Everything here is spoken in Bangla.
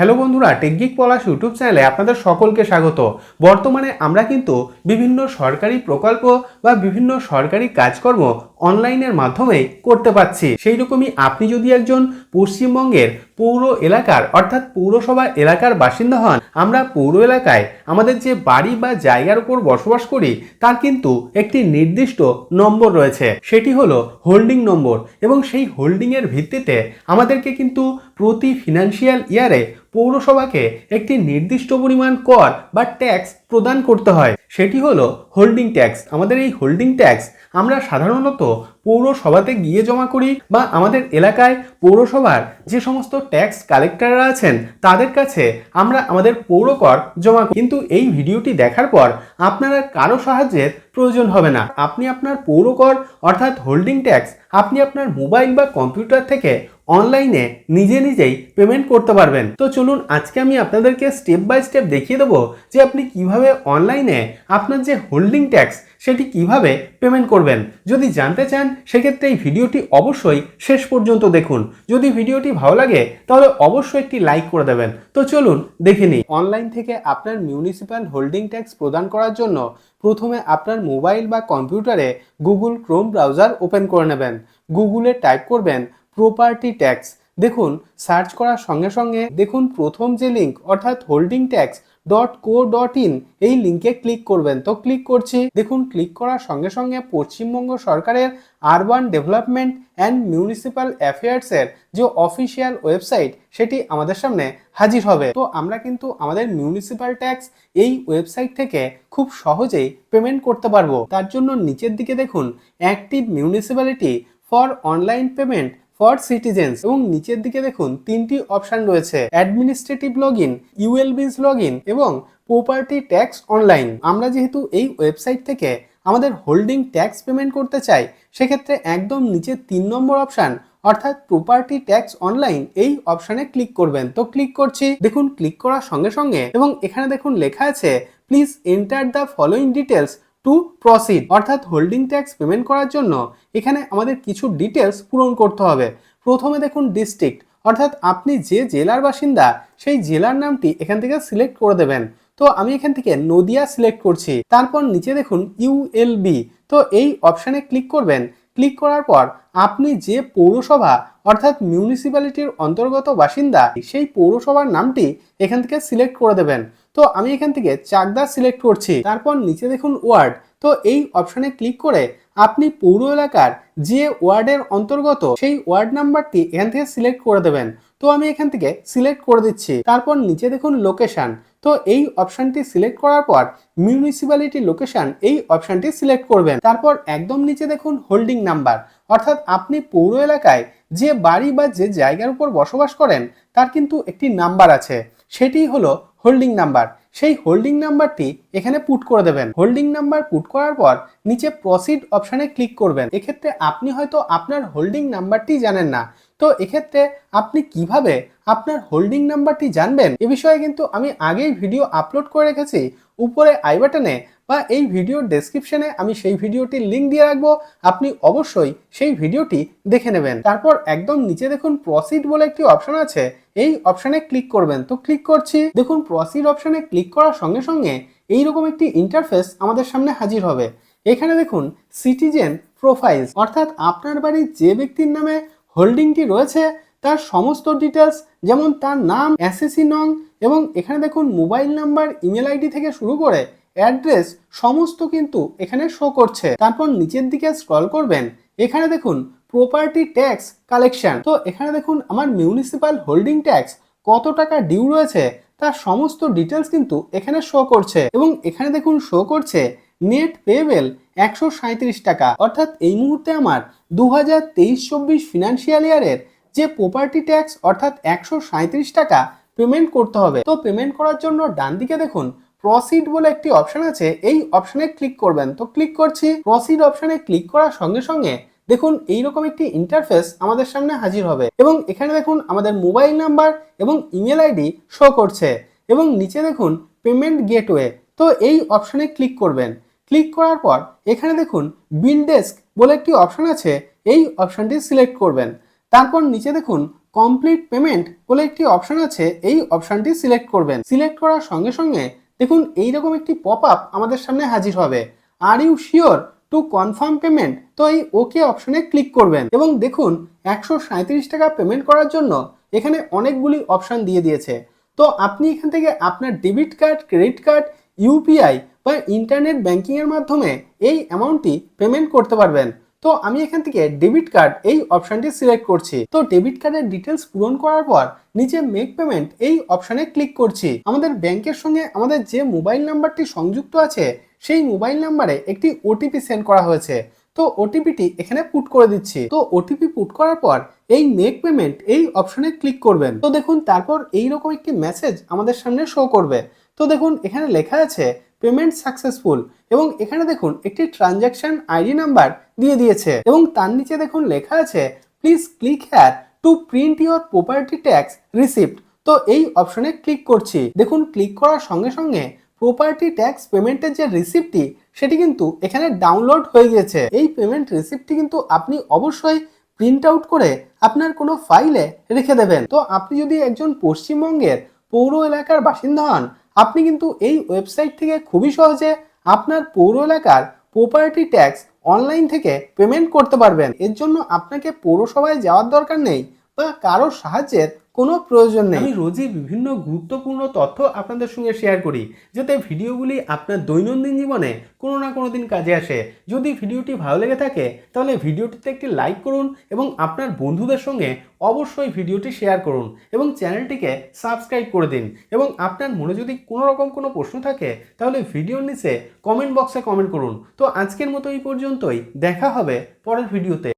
হ্যালো বন্ধুরা টেকগিক পলাশ ইউটিউব চ্যানেলে আপনাদের সকলকে স্বাগত। বর্তমানে আমরা কিন্তু বিভিন্ন সরকারি প্রকল্প বা বিভিন্ন সরকারি কাজকর্ম অনলাইনের মাধ্যমে করতে পারছি। সেই রকমই আপনি যদি একজন পশ্চিমবঙ্গের পৌর এলাকার, অর্থাৎ পৌরসভা এলাকার বাসিন্দা হন, আমরা পৌর এলাকায় আমাদের যে বাড়ি বা জায়গার উপর বসবাস করি, তার কিন্তু একটি নির্দিষ্ট নম্বর রয়েছে। সেটি হলো হোল্ডিং নম্বর এবং সেই হোল্ডিংয়ের ভিত্তিতে আমাদেরকে কিন্তু প্রতি ফিনান্সিয়াল ইয়ারে পৌরসভাকে একটি নির্দিষ্ট পরিমাণ কর বা ট্যাক্স প্রদান করতে হয়। সেটি হলো হোল্ডিং ট্যাক্স আমাদের এই হোল্ডিং ট্যাক্স আমরা সাধারণত পৌরসভাতে গিয়ে জমা করি বা আমাদের এলাকায় পৌরসভার যে সমস্ত ট্যাক্স কালেক্টররা আছেন, তাদের কাছে আমরা আমাদের পৌর কর জমা করি। কিন্তু এই ভিডিওটি দেখার পর আপনারা কারও সাহায্যের প্রয়োজন হবে না। আপনি আপনার পৌর কর অর্থাৎ হোল্ডিং ট্যাক্স আপনি আপনার মোবাইল বা কম্পিউটার থেকে অনলাইনে নিজে নিজেই পেমেন্ট করতে পারবেন। তো চলুন আজকে আমি আপনাদেরকে স্টেপ বাই স্টেপ দেখিয়ে দেবো যে আপনি কীভাবে অনলাইনে আপনার যে হোল্ডিং ট্যাক্স সেটি কীভাবে পেমেন্ট করবেন? যদি জানতে চান, সেক্ষেত্রে এই ভিডিওটি অবশ্যই শেষ পর্যন্ত দেখুন। যদি ভিডিওটি ভালো লাগে, তাহলে অবশ্যই একটি লাইক করে দেবেন। তো চলুন, দেখে নিই। অনলাইন থেকে আপনার মিউনিসিপ্যাল হোল্ডিং ট্যাক্স প্রদান করার জন্য প্রথমে আপনার মোবাইল বা কম্পিউটারে গুগল ক্রোম ব্রাউজার ওপেন করে নেবেন। গুগলে টাইপ করবেন প্রপার্টি ট্যাক্স দেখুন সার্চ করার সঙ্গে সঙ্গে দেখুন প্রথম যে লিঙ্ক অর্থাৎ holding tax dot co dot in এই লিঙ্কে ক্লিক করবেন। তো ক্লিক করছি, দেখুন ক্লিক করার সঙ্গে সঙ্গে পশ্চিমবঙ্গ সরকারের আরবান ডেভেলপমেন্ট অ্যান্ড মিউনিসিপ্যাল অ্যাফেয়ার্সের যে অফিসিয়াল ওয়েবসাইট সেটি আমাদের সামনে হাজির হবে। তো আমরা কিন্তু আমাদের মিউনিসিপ্যাল ট্যাক্স এই ওয়েবসাইট থেকে খুব সহজেই পেমেন্ট করতে পারব। তার জন্য নিচের দিকে দেখুন active municipality for online payment for citizens. এবং নিচের দিকে দেখুন, তিনটি অপশন রয়েছে। Administrative log in ULBs log in এবং প্রপার্টি ট্যাক্স অনলাইন। আমরা যেহেতু এই ওয়েবসাইট থেকে আমাদের হোল্ডিং ট্যাক্স পেমেন্ট করতে চাই, সেক্ষেত্রে একদম নিচে তিন নম্বর অপশান, অর্থাৎ প্রপার্টি ট্যাক্স অনলাইন, এই অপশানে ক্লিক করবেন। তো ক্লিক করছি। দেখুন, ক্লিক করার সঙ্গে সঙ্গে এবং এখানে দেখুন লেখা আছে, please enter the following details to proceed অর্থাৎ হোল্ডিং ট্যাক্স পেমেন্ট করার জন্য এখানে আমাদের কিছু ডিটেলস পূরণ করতে হবে। প্রথমে দেখুন ডিস্ট্রিক্ট অর্থাৎ আপনি যে জেলার বাসিন্দা, সেই জেলার নামটি এখান থেকে সিলেক্ট করে দেবেন। তো আমি এখান থেকে নদিয়া সিলেক্ট করছি। তারপর নিচে দেখুন ইউএলবি তো এই অপশানে ক্লিক করবেন। ক্লিক করার পর আপনি যে পৌরসভা, অর্থাৎ মিউনিসিপ্যালিটির অন্তর্গত বাসিন্দা, সেই পৌরসভার নামটি এখান থেকে সিলেক্ট করে দেবেন। তো আমি এখান থেকে চাকদা সিলেক্ট করছি। তারপর নিচে দেখুন ওয়ার্ড তো এই অপশানে ক্লিক করে আপনি পৌর এলাকার যে ওয়ার্ডের অন্তর্গত সেই ওয়ার্ড নাম্বারটি এখান থেকে সিলেক্ট করে দেবেন। তো আমি এখান থেকে সিলেক্ট করে দিচ্ছি। তারপর নিচে দেখুন লোকেশন তো এই অপশানটি সিলেক্ট করার পর মিউনিসিপ্যালিটি লোকেশন এই অপশনটি সিলেক্ট করবেন। তারপর একদম নিচে দেখুন হোল্ডিং নাম্বার অর্থাৎ আপনি পৌর এলাকায় যে বাড়ি বা যে জায়গার উপর বসবাস করেন, তার কিন্তু একটি নাম্বার আছে। সেটি হলো হোল্ডিং নাম্বার। সেই হোল্ডিং নাম্বারটি এখানে পুট করে দেবেন। হোল্ডিং নাম্বার পুট করার পর নিচে প্রসিড অপশানে ক্লিক করবেন। এক্ষেত্রে আপনি হয়তো আপনার হোল্ডিং নাম্বারটি জানেন না। তো এক্ষেত্রে আপনি কীভাবে আপনার হোল্ডিং নাম্বারটি জানবেন এ বিষয়ে কিন্তু আমি আগেই ভিডিও আপলোড করে রেখেছি। উপরে আই বাটনে বা এই ভিডিওর ডেসক্রিপশনে আমি সেই ভিডিওটির লিঙ্ক দিয়ে রাখব। আপনি অবশ্যই সেই ভিডিওটি দেখে নেবেন। তারপর একদম নিচে দেখুন প্রসিড বলে একটি অপশন আছে। এই অপশানে ক্লিক করবেন। তো ক্লিক করছি। দেখুন প্রসিড অপশানে ক্লিক করার সঙ্গে সঙ্গে এইরকম একটি ইন্টারফেস আমাদের সামনে হাজির হবে। এখানে দেখুন সিটিজেন প্রোফাইলস অর্থাৎ আপনার বাড়ির যে ব্যক্তির নামে হোল্ডিংটি রয়েছে, তার সমস্ত ডিটেলস যেমন তার নাম এসএসসি নং এবং এখানে দেখুন মোবাইল নাম্বার ইমেল আইডি থেকে শুরু করে অ্যাড্রেস সমস্ত কিন্তু এখানে শো করছে। তারপর নিচের দিকে স্ক্রল করবেন। এখানে দেখুন প্রপার্টি ট্যাক্স কালেকশন তো এখানে দেখুন, আমার মিউনিসিপ্যাল হোল্ডিং ট্যাক্স কত টাকা ডিউ রয়েছে, তার সমস্ত ডিটেলস কিন্তু এখানে শো করছে। এবং এখানে দেখুন শো করছে নেট পেয়েবেল একশো টাকা। অর্থাৎ এই মুহূর্তে আমার দু হাজার তেইশ চব্বিশ ফিনান্সিয়াল ইয়ারের যে প্রপার্টি ট্যাক্স অর্থাৎ একশো টাকা পেমেন্ট করতে হবে। তো পেমেন্ট করার জন্য ডান দিকে দেখুন প্রসিড বলে একটি অপশন আছে। এই অপশনে ক্লিক করবেন। তো ক্লিক করছি প্রসিড অপশনে ক্লিক করার সঙ্গে সঙ্গে দেখুন, এইরকম একটি ইন্টারফেস আমাদের সামনে হাজির হবে। এবং এখানে দেখুন, আমাদের মোবাইল নাম্বার এবং ইমেল আইডি শো করছে। এবং নিচে দেখুন পেমেন্ট গেটওয়ে তো এই অপশনে ক্লিক করবেন। ক্লিক করার পর এখানে দেখুন বিল ডেস্ক বলে একটি অপশন আছে। এই অপশনটি সিলেক্ট করবেন। তারপর নিচে দেখুন কমপ্লিট পেমেন্ট বলে একটি অপশন আছে। এই অপশনটি সিলেক্ট করবেন। সিলেক্ট করার সঙ্গে সঙ্গে দেখুন, এইরকম একটি পপ আপ আমাদের সামনে হাজির হবে। Are you sure to confirm payment তো এই ওকে অপশনে ক্লিক করবেন। এবং দেখুন, একশো টাকা পেমেন্ট করার জন্য এখানে অনেকগুলি অপশান দিয়ে দিয়েছে। তো আপনি এখান থেকে আপনার debit card credit card UPI বা ইন্টারনেট ব্যাংকিংয়ের মাধ্যমে এই অ্যামাউন্টটি পেমেন্ট করতে পারবেন। তো আমি এখান থেকে ডেবিট কার্ড এই অপশানটি সিলেক্ট করছি। তো ডেবিট কার্ডের ডিটেলস পূরণ করার পর নিচে মেক পেমেন্ট এই অপশানে ক্লিক করছি। আমাদের ব্যাংকের সঙ্গে আমাদের যে মোবাইল নাম্বারটি সংযুক্ত আছে সেই মোবাইল নাম্বারে একটি ওটিপি সেন্ড করা হয়েছে। তো ওটিপিটি এখানে পুট করে দিচ্ছি। তো ওটিপি পুট করার পর এই মেক পেমেন্ট এই অপশনে ক্লিক করবেন। তো দেখুন, তারপর এইরকম একটি মেসেজ আমাদের সামনে শো করবে। তো দেখুন, এখানে লেখা আছে পেমেন্ট সাকসেসফুল এবং এখানে দেখুন, একটি ট্রানজ্যাকশন আইডি নাম্বার দিয়ে দিয়েছে। এবং তার নিচে দেখুন, লেখা আছে please click here to print your property tax receipt তো এই অপশনে ক্লিক করছি। দেখুন ক্লিক করার সঙ্গে সঙ্গে প্রপার্টি ট্যাক্স পেমেন্টের যে রিসিপ্টটি সেটি কিন্তু এখানে ডাউনলোড হয়ে গিয়েছে। এই পেমেন্ট রিসিপ্টটি কিন্তু আপনি অবশ্যই প্রিন্ট আউট করে আপনার কোনো ফাইলে রেখে দেবেন। তো আপনি যদি একজন পশ্চিমবঙ্গের পৌর এলাকার বাসিন্দা হন, আপনি কিন্তু এই ওয়েবসাইট থেকে খুবই সহজে আপনার পৌর এলাকার প্রপার্টি ট্যাক্স অনলাইন থেকে পেমেন্ট করতে পারবেন। এর জন্য আপনাকে পৌরসভায় যাওয়ার দরকার নেই বা কারোর সাহায্যের কোনো প্রয়োজন নেই। আমি রোজই বিভিন্ন গুরুত্বপূর্ণ তথ্য আপনাদের সঙ্গে শেয়ার করি, যাতে ভিডিওগুলি আপনার দৈনন্দিন জীবনে কোনো না কোনো দিন কাজে আসে। যদি ভিডিওটি ভালো লেগে থাকে, তাহলে ভিডিওটিতে একটি লাইক করুন এবং আপনার বন্ধুদের সঙ্গে অবশ্যই ভিডিওটি শেয়ার করুন এবং চ্যানেলটিকে সাবস্ক্রাইব করে দিন। এবং আপনার মনে যদি কোনো রকম কোনো প্রশ্ন থাকে, তাহলে ভিডিওর নিচে কমেন্ট বক্সে কমেন্ট করুন। তো আজকের মতো এই পর্যন্তই। দেখা হবে পরের ভিডিওতে।